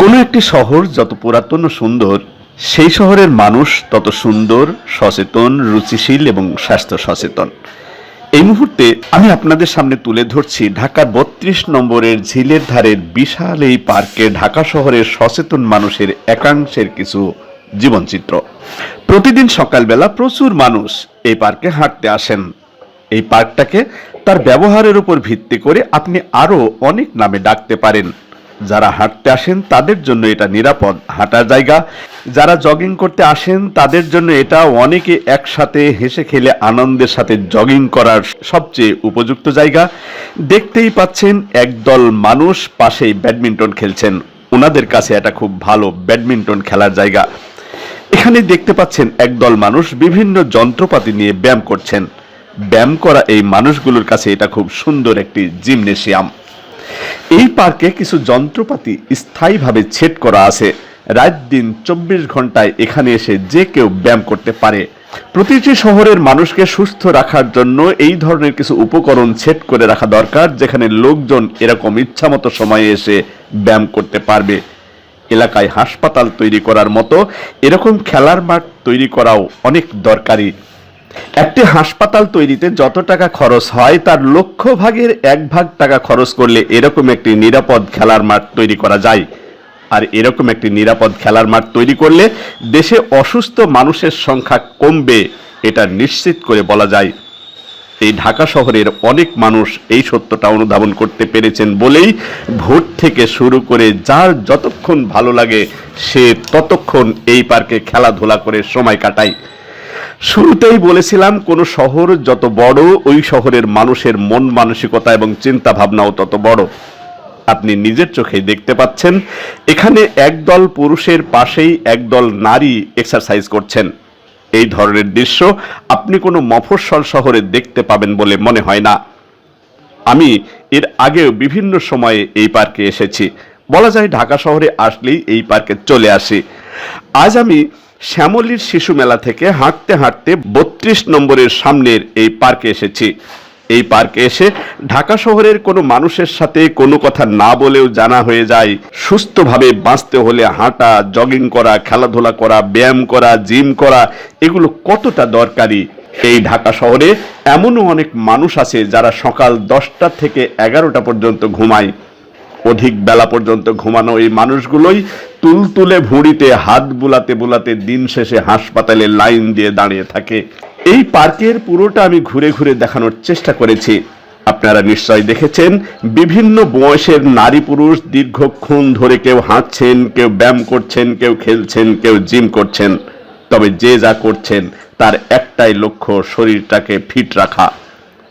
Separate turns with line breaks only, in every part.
কোনো একটি শহর যত পুরাতন ও সুন্দর, সেই শহরের মানুষ তত সুন্দর, সচেতন, রুচিশীল এবং স্বাস্থ্য সচেতন। এই মুহূর্তে আমি আপনাদের সামনে তুলে ধরছি ঢাকার বত্রিশ নম্বরের ঝিলের ধারের বিশাল এই পার্কে ঢাকা শহরের সচেতন মানুষের একাংশের কিছু জীবনচিত্র। প্রতিদিন সকালবেলা প্রচুর মানুষ এই পার্কে হাঁটতে আসেন। এই পার্কটাকে তার ব্যবহারের উপর ভিত্তি করে আপনি আরও অনেক নামে ডাকতে পারেন। যারা হাঁটতে আসেন তাদের জন্য এটা নিরাপদ হাঁটার জায়গা। যারা জগিং করতে আসেন তাদের জন্য এটা অনেকে একসাথে হেসে খেলে আনন্দের সাথে জগিং করার সবচেয়ে উপযুক্ত জায়গা। দেখতেই পাচ্ছেন একদল মানুষ পাশেই ব্যাডমিন্টন খেলছেন। ওনাদের কাছে এটা খুব ভালো ব্যাডমিন্টন খেলার জায়গা। এখানে দেখতে পাচ্ছেন একদল মানুষ বিভিন্ন যন্ত্রপাতি নিয়ে ব্যায়াম করছেন। ব্যায়াম করা এই মানুষগুলোর কাছে এটা খুব সুন্দর একটি জিমনেশিয়াম। এই পার্কে কিছু যন্ত্রপাতি স্থায়ীভাবে ছেদ করা আছে। রাত দিন চব্বিশ ঘন্টায় এখানে এসে যে কেউ ব্যায়াম করতে পারে। প্রতিটি শহরের মানুষকে সুস্থ রাখার জন্য এই ধরনের কিছু উপকরণ সেট করে রাখা দরকার, যেখানে লোকজন এরকম ইচ্ছামতো সময়ে এসে ব্যায়াম করতে পারবে। এলাকায় হাসপাতাল তৈরি করার মতো এরকম খেলার মাঠ তৈরি করাও অনেক দরকারি। একটি হাসপাতাল তৈরিতে যত টাকা খরচ হয়, তার লক্ষ ভাগের এক ভাগ টাকা খরচ করলে এরকম একটি নিরাপদ খেলার মাঠ তৈরি করা যায়। আর এরকম একটি নিরাপদ খেলার মাঠ তৈরি করলে দেশে অসুস্থ মানুষের সংখ্যা কমবে, এটা নিশ্চিত করে বলা যায়। এই ঢাকা শহরের অনেক মানুষ এই সত্যটা অনুধাবন করতে পেরেছেন বলেই ভোট থেকে শুরু করে যার যতক্ষণ ভালো লাগে, সে ততক্ষণ এই পার্কে খেলাধুলা করে সময় কাটায়। শুরুতেই বলেছিলাম, কোন শহর যত বড়, ওই শহরের মানুষের মন মানসিকতা এবং চিন্তা ভাবনাও তত বড়। আপনি নিজের চোখে দেখতে পাচ্ছেন, এখানে একদল পুরুষের পাশেই একদল নারী এক্সারসাইজ করছেন। এই ধরনের দৃশ্য আপনি কোনো মফস্বল শহরে দেখতে পাবেন বলে মনে হয় না। আমি এর আগেও বিভিন্ন সময়ে এই পার্কে এসেছি। বলা যায় ঢাকা শহরে আসলেই এই পার্কে চলে আসি। আজ আমি শ্যামলীর শিশু মেলা থেকে হাঁটতে হাঁটতে বত্রিশ নম্বরের সামনের এই পার্কে এসেছি। এই পার্কে এসে ঢাকা শহরের কোনো মানুষের সাথে কোনো কথা না বলেও জানা হয়ে যায়। সুস্থভাবে বাঁচতে হলে হাঁটা জগিং করা, খেলাধুলা করা, ব্যায়াম করা জিম করা, এগুলো কতটা দরকারি? এই ঢাকা শহরে এমনও অনেক মানুষ আছে যারা সকাল দশটা থেকে এগারোটা পর্যন্ত ঘুমায়। অধিক বেলা পর্যন্ত ঘুমানো এই মানুষগুলোই তুলতুলে ভুঁড়িতে, হাত বুলাতে বুলাতে দিন শেষে হাসপাতালে লাইন দিয়ে দাঁড়িয়ে থাকে। এই পার্কের পুরোটা আমি ঘুরে ঘুরে দেখানোর চেষ্টা করেছি। আপনারা নিশ্চয় দেখেছেন, বিভিন্ন বয়সের নারী পুরুষ দীর্ঘক্ষণ ধরে কেউ হাঁটছেন, কেউ ব্যায়াম করছেন, কেউ খেলছেন, কেউ জিম করছেন। তবে যে যা করছেন, তার একটাই লক্ষ্য, শরীরটাকে ফিট রাখা।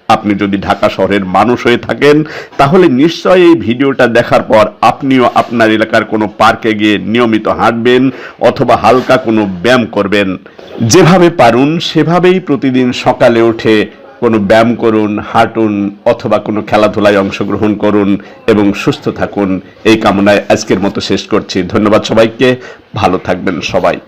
আপনি যদি ঢাকা শহরের মানুষ হয়ে থাকেন, তাহলে নিশ্চয়ই এই ভিডিওটা দেখার পর আপনিও আপনার এলাকার কোনো পার্কে গিয়ে নিয়মিত হাঁটবেন অথবা হালকা কোনো ব্যায়াম করবেন। যেভাবে পারুন, সেভাবেই প্রতিদিন সকালে উঠে কোনো ব্যায়াম করুন, হাঁটুন, অথবা কোনো খেলাধুলায় অংশগ্রহণ করুন এবং সুস্থ থাকুন। এই কামনায় আজকের মতো শেষ করছি। ধন্যবাদ সবাইকে। ভালো থাকবেন সবাই।